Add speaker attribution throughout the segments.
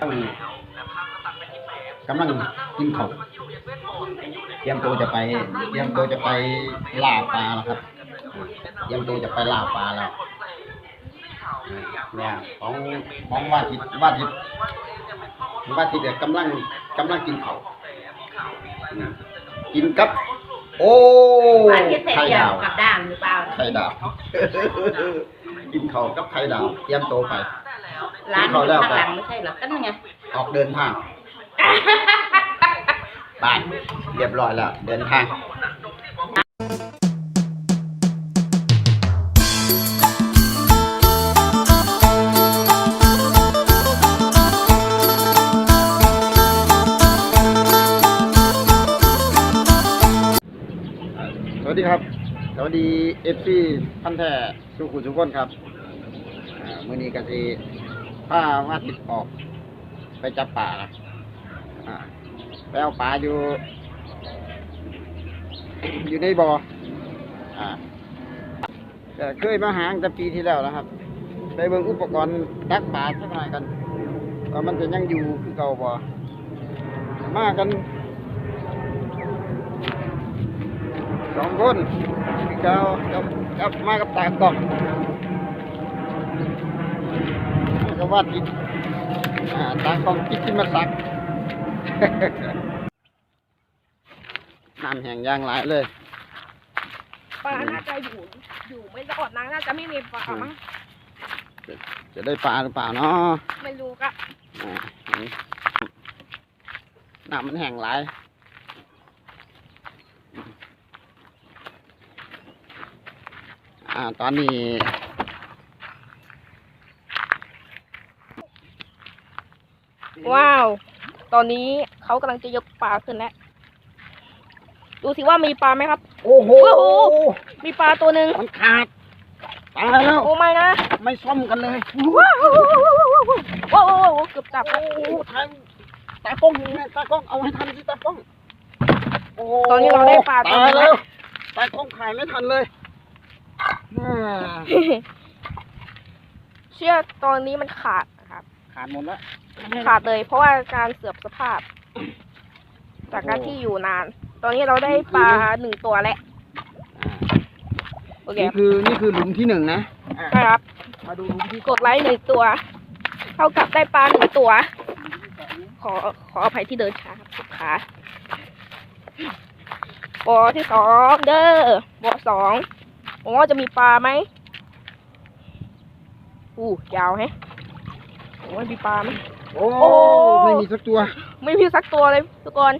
Speaker 1: กำลังกินข้าวเตรียมตัวจะไปเตรียมตัวจะไปล่าปลาแล้วครับเตรียมตัวจะไปล่าปลาแล้วเนี่ยของของว่าจิตว่าจิตว่าจิตเนี่ยกำลังกำลังกินข้าวอืมกินกับ โอ้
Speaker 2: ปลาที่เสร็จ
Speaker 1: ไข่
Speaker 2: เดีย
Speaker 1: ดาวว
Speaker 2: กับด่างหรือเปล่า
Speaker 1: ไข่ดาวกินข้าวกับไข่ดาวเตรียมตัวไป
Speaker 2: ร้าน
Speaker 1: เขา
Speaker 2: อยู่
Speaker 1: แล้ว
Speaker 2: ข้าง
Speaker 1: ไป
Speaker 2: หลังไม่ใช่เหรอก็นั่นไง
Speaker 1: ออกเดินทางไปเรียบร้อยแล้ว เดินทางสวัสดีครับ สวัสดีเอฟซีพันแท้สุขุมทุกคนครับอ่ามือนี้ก็สิ ผ้ามาติดออก ไปจับป่านะไปเอาป่าอยู่ อยู่ในบ่ออ่าแต่เคยมาหางแต่ปีที่แล้วนะครับ ไปเบิ่งอุปกรณ์ดักป่าสักหน่อยกันว่ามันจะยังอยู่คือเก่าบ่มากันสองคนพี่เก้ากับมากับตากล้อง ก็ว่าติดอ่าตากล้องติดที่มาสักน้ำแห้งย่างหลายเลย
Speaker 3: ปลาน่าจะอยู่อยู่ไม่รอดนะน่าจะไม่มีปลามั้ง
Speaker 1: จะได้ปลาหรือเปล่าเนาะ
Speaker 3: ไม่รู้ก็
Speaker 1: อ่านี่น้ำมันแห้งหลายอ่าตอนนี้
Speaker 3: ว้าว ตอนนี้เขากำลังจะยกปลาขึ้นแล้ว ดูสิว่ามีปลาไหมครับ
Speaker 1: โอ้โห
Speaker 3: โอ้โหมีปลาตัวหนึ่ง
Speaker 1: มันขาดตายแล้ว
Speaker 3: โอ้ไม่นะ
Speaker 1: ไม่ซ่อมกันเลย
Speaker 3: ว้าวว้าวว้าวว้าวเกือบจับ
Speaker 1: โอ้โหทางตากล้องนี่ตากล้องเอาให้ทันสิตากล้องโอ้
Speaker 3: ตอนนี้เราได้ปลาตัว
Speaker 1: ตาย
Speaker 3: หนึง
Speaker 1: แล้
Speaker 3: แล้วว
Speaker 1: ตากล้องถ่ายไม่ทันเลยอ่า
Speaker 3: เชื่อตอนนี้มันขาดนะครับ
Speaker 1: ขาดหมดแล้ว
Speaker 3: ขาดเลยเพราะว่าการเสื่อมสภาพ จากการที่อยู่นาน ตอนนี้เราได้ปลาหนึ่งตัวแล้ว
Speaker 1: อ่า
Speaker 3: โอเค
Speaker 1: นี่คือนี่คือหลุมที่หนึ่งนะอะ
Speaker 3: นะครับ
Speaker 1: มาดูหลุมที่
Speaker 3: กดไลค์หนึ่งตัว เท่ากับได้ปลาหนึ่งตัว ขอขออภัยที่เดินช้าครับลูกค้าบอที่สองเด้อบอสองผมว่าจะมีปลาไหมอู้ยาวแฮะ ผมว่ามีปลาไหม
Speaker 1: โอ้
Speaker 3: โอ้
Speaker 1: ไม่มีสักตัว
Speaker 3: ไม่มีสักตัวเลยทุกคน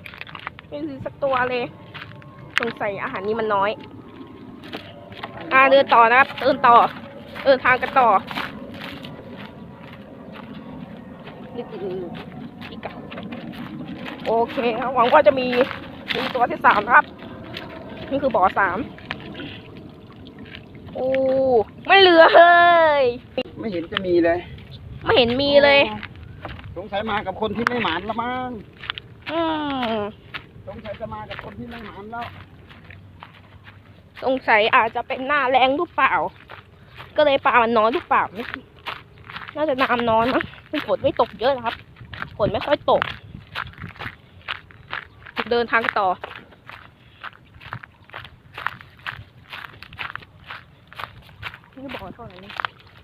Speaker 3: ไม่มีสักตัวเลยสงสัยอาหารนี้มันน้อย อ่าเดินต่อนะครับเดินต่อ เดินทางกันต่อนี่คืออีกาโอเคครับหวังว่าจะมีมีตัวที่สามนะครับ นี่คือบ่อสามโอ้ไม่เหลือเลย
Speaker 1: ไม่เห็นจะมีเลย
Speaker 3: ไม่เห็นมีเลย
Speaker 1: สงสัยมากับคนที่ไม่หมานละมั้ง
Speaker 3: อืม
Speaker 1: สงสัยจะมากับคนที่ไม่หมานแล้ว
Speaker 3: สงสัยอาจจะเป็นหน้าแรงหรือเปล่า ก็เลยปลามันน้อยหรือเปล่า น่าจะน้ำน้อยมั้งฝนไม่ตกเยอะนะครับฝนไม่ค่อยตก เดินทางต่อนี่บอกเท่าไหร่นี่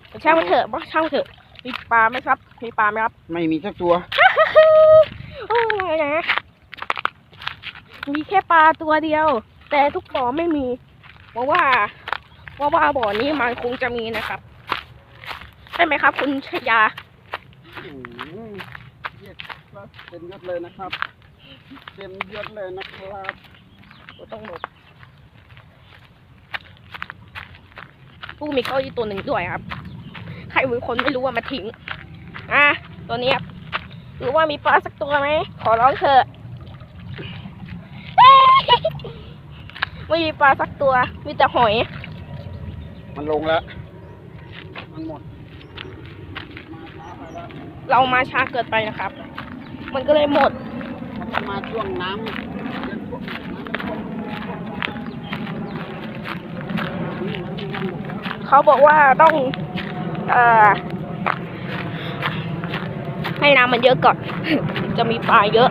Speaker 3: แต่ช่างมันเถอะบอกช่างมันเถอะ มีปลาไหมครับ มีปลาไหมครับ
Speaker 1: ไม่มีสักตัว
Speaker 3: โอ้ยนะ มีแค่ปลาตัวเดียว แต่ทุกบ่อไม่มี เพราะว่า เพราะว่าบ่อนี้มันคงจะมีนะครับ ใช่ไหมครับ คุณชยา
Speaker 1: อืมเรียกว่าเต็มยศเลยนะครับ เต็มยศเลยนะครับ
Speaker 3: ก็ต้องหลบผู้มีเก้าอี้ตัวหนึ่งด้วยครับใครเป็นคนไม่รู้ว่ามาทิ้ง อะ ตัวนี้ครับหรือว่ามีปลาสักตัวไหม ขอร้องเถอะ ไม่มีปลาสักตัว มีแต่หอย
Speaker 1: มันลงแล้ว มันหมดมาช้าไปแล้ว
Speaker 3: เรามาช้าเกินไปนะครับ มันก็เลยหมด
Speaker 1: มันจะมาช่วงน้ำเดือนพวกน้ำมันท่วมนี่มันยังหมดแล้ว
Speaker 3: เขาบอกว่าต้อง เอ่อให้ให้น้ำมันเยอะก่อน จะมีปลาเยอะ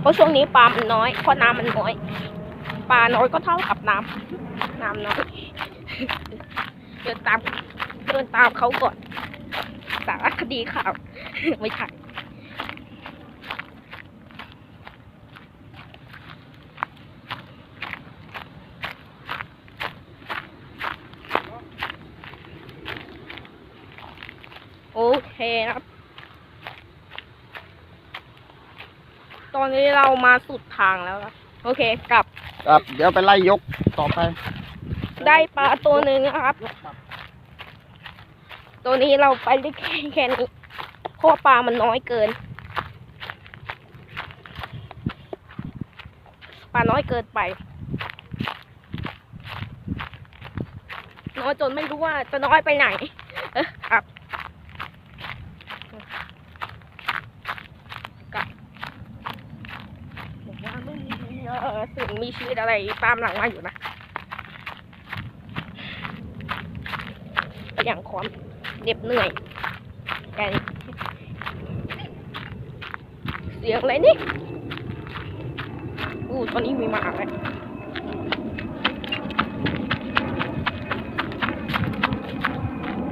Speaker 3: เพราะช่วงนี้ปลามันน้อย เพราะน้ำมันน้อย ปลาน้อยก็เท่ากับน้ำน้ำน้อย เดินตาม เดินตามเขาก่อน สารคดีข่าว ไม่ใช่ เคนะครับ ตอนนี้เรามาสุดทางแล้วนะโอเค กลับ
Speaker 1: ครับ เดี๋ยวไปไล่ยกต่อไป
Speaker 3: ได้ปลาตัวหนึ่งนะครับ ตัวนี้เราไปได้แค่แค่นี้เพราะว่าปลามันน้อยเกิน ปลาน้อยเกินไป น้อยจนไม่รู้ว่าจะน้อยไปไหนเออครับกลับบอกว่าไม่มีเออ สิ่งมีชีวิตอะไรตามหลังมาอยู่นะอย่างความเหน็บเหนื่อยแกเสียงอะไรนี่อู้ตอนนี้มีหมาแล้ว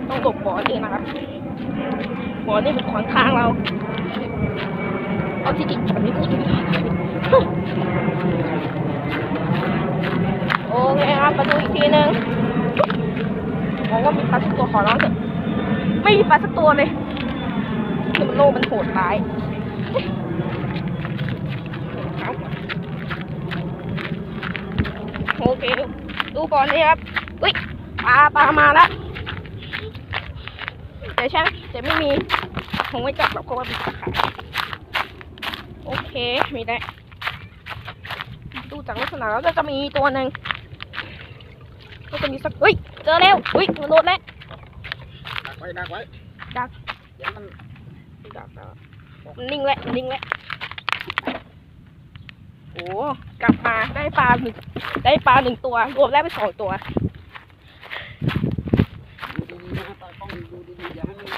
Speaker 3: ต้องหลบบ่อนี่นะครับบ่อนี่เป็นขวางทางเราเอาที่จริงแบบนี้พูดไม่ได้โอเคครับมาดูอีกทีนึง มองว่ามีปลาสักตัว ขอร้องเถอะไม่มีปลาสักตัวเลยคือมันโลกมันโหดร้ายโอเค ดูก่อนนี่ครับอุ้ยปลาปลามาแล้วแต่ใช่ไหมแต่ไม่มีผมไม่จับหรอกเพราะว่ามีตะข่าโอเคมีได้ดูจากลักษณะแล้วก็จะมีตัวหนึ่งก็จะมีสักเฮ้ยเจอแล้วเฮ้ยมันโดนแล้ว
Speaker 1: ไว้ดักไว้
Speaker 3: ดัก
Speaker 1: เดี๋ยวมัน
Speaker 3: ดักแล้วมันนิ่งแล้วมันนิ่งแล้วโอ้กลับมาได้ปลาหนึ่งได้ปลาหนึ่งตัว รวมได้ไปสองตัว
Speaker 1: ดูดีๆนะครับตากล้องดูดีๆอย่าให้มัน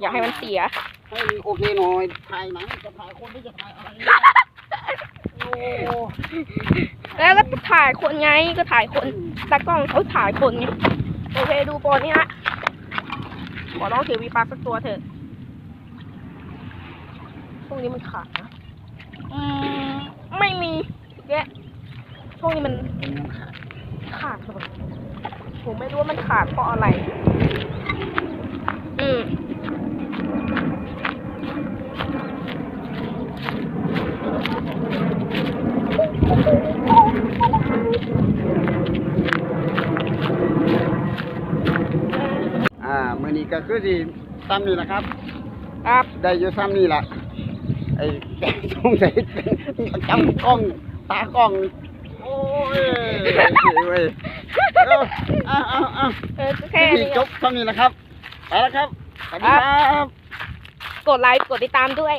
Speaker 3: อย่าให้มันเสีย
Speaker 1: ให้มันโอเคหน่อยถ่ายหนังจะถ่ายคนไม่จะถ่ายอะไรเนี่ยโอ้
Speaker 3: แล้วก็ถ่ายคนไงก็ถ่ายคนตากล้องเขาถ่ายคนไงโอเคดูปอนี้นะ ขอร้องถือวีปลาสักตัวเถอะช่วงนี้มันขาดนะ อืม ไม่มีแยะช่วงนี้มันขาดเลยผมไม่รู้ว่ามันขาดเพราะอะไร อืม
Speaker 1: อ่ามื่อนี้ก็ คือที่ซ้ำนี่นะครับ
Speaker 3: ครับ
Speaker 1: ได้อยู่ซ้ำนี่ล่ะไอ้สงสัยจำกล้องตากล้อง โอ้ยเว้ยเอาเอาเอาเอา
Speaker 3: เออแค่
Speaker 1: ที่
Speaker 3: นี้
Speaker 1: จบซ้ำนี่นะครับไปแล้วครับสวัสดีครับ
Speaker 3: กดไลค์กดติดตามด้วย